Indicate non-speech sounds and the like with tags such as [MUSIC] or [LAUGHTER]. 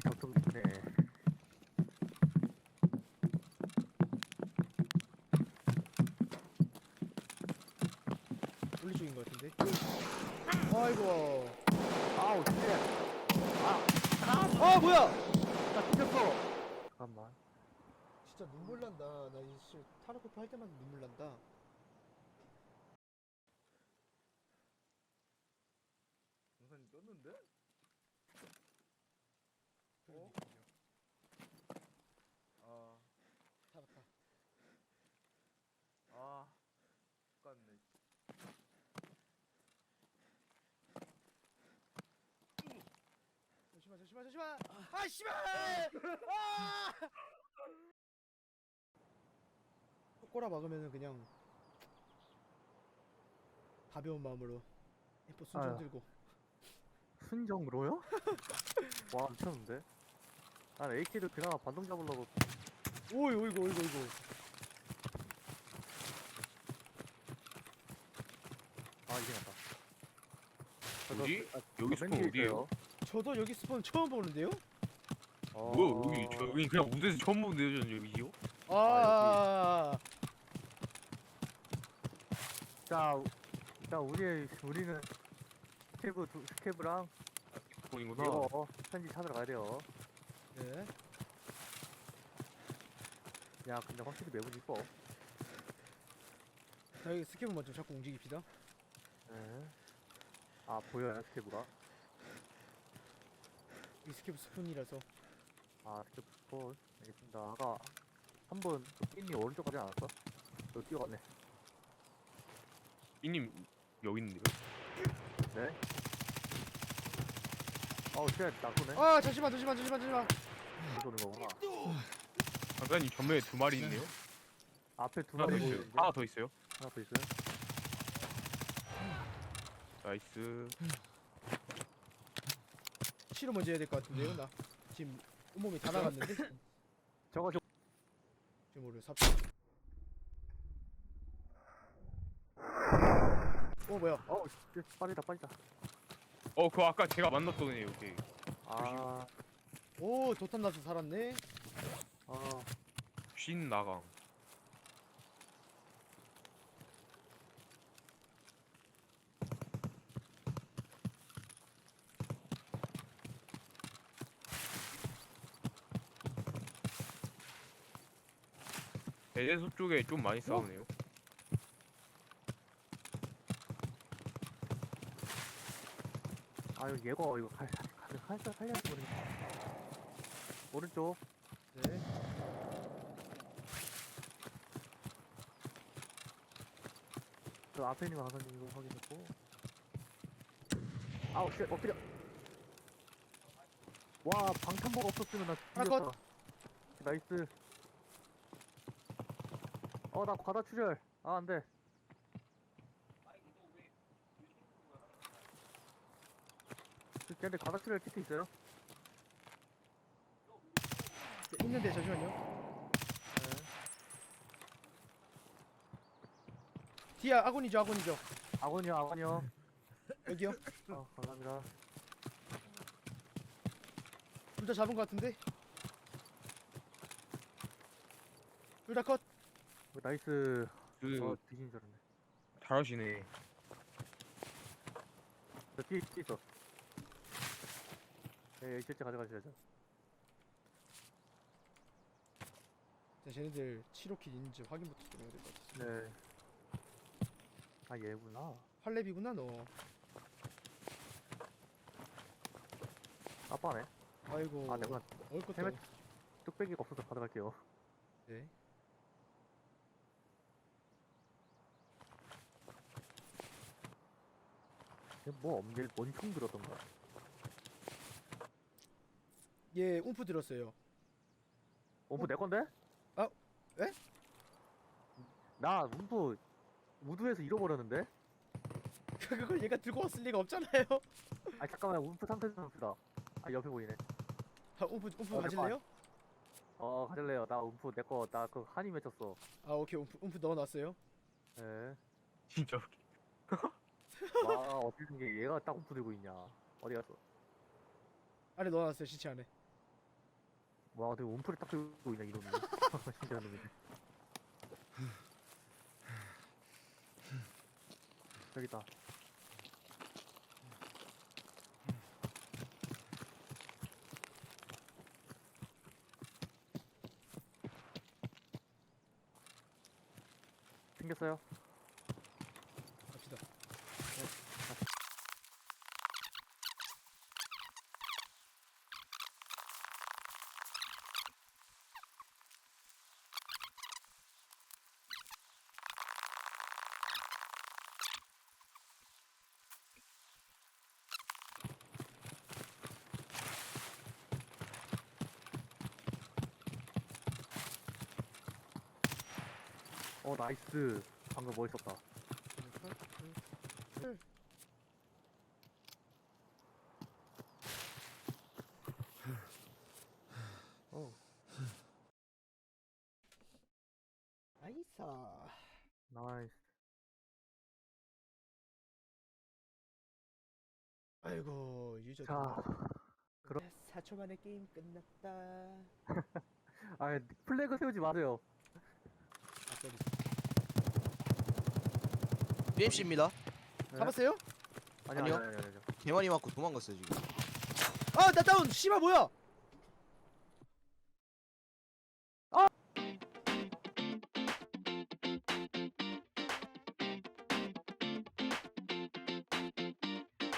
격동이네. 올리 쪽인 것 같은데. 아이고. 아우, 진짜. 아 뭐야? 나 튕겼어. 잠깐만. 진짜 눈물 난다. 나이 타르코프 할 때마다 눈물 난다. 동산이 떴는데? 어? 아, 타르카. 아, 똑같네. 잠시만 잠시만 잠시만. 아 씨발! 아! 꼬라 막으면은 그냥 가벼운 마음으로 F 순정 아유. 들고. 순정으로요? [LAUGHS] 와, 미쳤는데? 난 AK도 그나마 반동 잡으려고. 오이 오이고 오이고 오이고. 아, 이게 낫다. 어디? 아, 여기 저 스폰 맨 뒤에 어디에요? 있어요. 저도 여기 스폰 처음 보는데요? 어... 뭐야 여기 저 여기 그냥 무대에서 처음 보는 데요 저는 여기요? 아, 자, 우- 자, 우리, 우리는 스케브, 두, 스케브랑 본이구나. 이거 편지 찾으러 가야 돼요. 네. 야, 근데 확실히 매분 이뻐. 자 여기 스케브 먼저 자꾸 움직입시다. 네. 아, 보여요, 스케브가? 이 스케브 스폰이라서. 아, 스케브 스폰. 알겠습니다. 아까 한 번, 핀이 오른쪽 가지 않았어? 너 뛰어갔네. 이님 여기 있는데요? 네. 어우, 쉣, 나쁘네. 아 잠시만 잠시만 잠시만 잠시만. 쏘는 거구나. 장관님 전면에 두 마리 있네요. 앞에 두 하나 더 마리 있어요. 보이는데? 하나 더 있어요. 하나 더 있어요? 나이스. 치료 먼저 해야 될 것 같은데요 나. 지금 온몸이 다 나갔는데. 저거, 저, 지금 모르 삽. 어 뭐야? 어우, 씨, 빠르다, 빠르다. 어 그거 아까 제가 만났던 애 여기. 아, 오 도탄 나서 살았네. 아, 쉰 나강. 대대소 쪽에 좀 많이 싸우네요. 아유, 얘가, 이거, 갈, 갈, 살짝 살려서 버리네. 오른쪽. 네. 저 앞에 있는 거 가서님 이거 확인했고. 아우, 쉣, 엎드려. 와, 방탄복 없었으면 나 하나 뒤졌다. 나이스. 어, 나 과다 출혈. 아, 안 돼. 걔네 과다 출혈 키트 있어요? 네, 있는데 잠시만요. 네. 뒤에 아군이죠 아군이죠. 아군이요, 아군이요. 여기요. 어, 감사합니다. 둘 다 잡은 것 같은데. 둘 다 컷. 어, 나이스. 그 어, 뒤진 줄 알았네. 잘하시네. 저 뒤에 뒤에 있어. 예, 실제 가져가셔야죠. 자, 쟤네들 치료킷 있는지 확인부터 좀 해야 될 것 같아. 네. 아, 얘구나. 활랩이구나 너. 아빠네. 아이고. 아, 내가 먹을 것도. 헬멧- 뚝배기가 없어서 가져갈게요. 네. 얘뭐 없는 뭔총 들었던가. 얘 움프 들었어요. 움프 내 건데? 아, 에? 나 움프 우드에서 잃어버렸는데? [LAUGHS] 그걸 얘가 들고 왔을 리가 없잖아요. 아 잠깐만 움프 상태 좀 봅시다. 아 옆에 보이네. 아, 움프 움프 어, 가질래요? 어 가질래요. 나 움프 내 거 나 그 한이 맺혔어. 아 오케이 움프 움프 넣어놨어요. 예. 진짜 웃기. [LAUGHS] 와 어떻게 게 얘가 딱 움프 들고 있냐. 어디 갔어? 안에 넣어놨어요 시체 안에. 와 되게 온풀이 딱 들고 있네 이놈이. [LAUGHS] 놈이네 저기 있다. 생겼어요? 갑시다. 어 나이스 방금 멋있었다 어 아이사. 나이스 아이고 유저. 자 그럼- 4초 만에 게임 끝났다. [LAUGHS] 아 플래그 세우지 마세요 아, 쏘리. BMC입니다. 네. 잡았어요? 아니 아니요. 아니 아니 아니, 아니. 개만이 맞고 도망갔어요 지금. 아, 나 다운. 씨발 뭐야?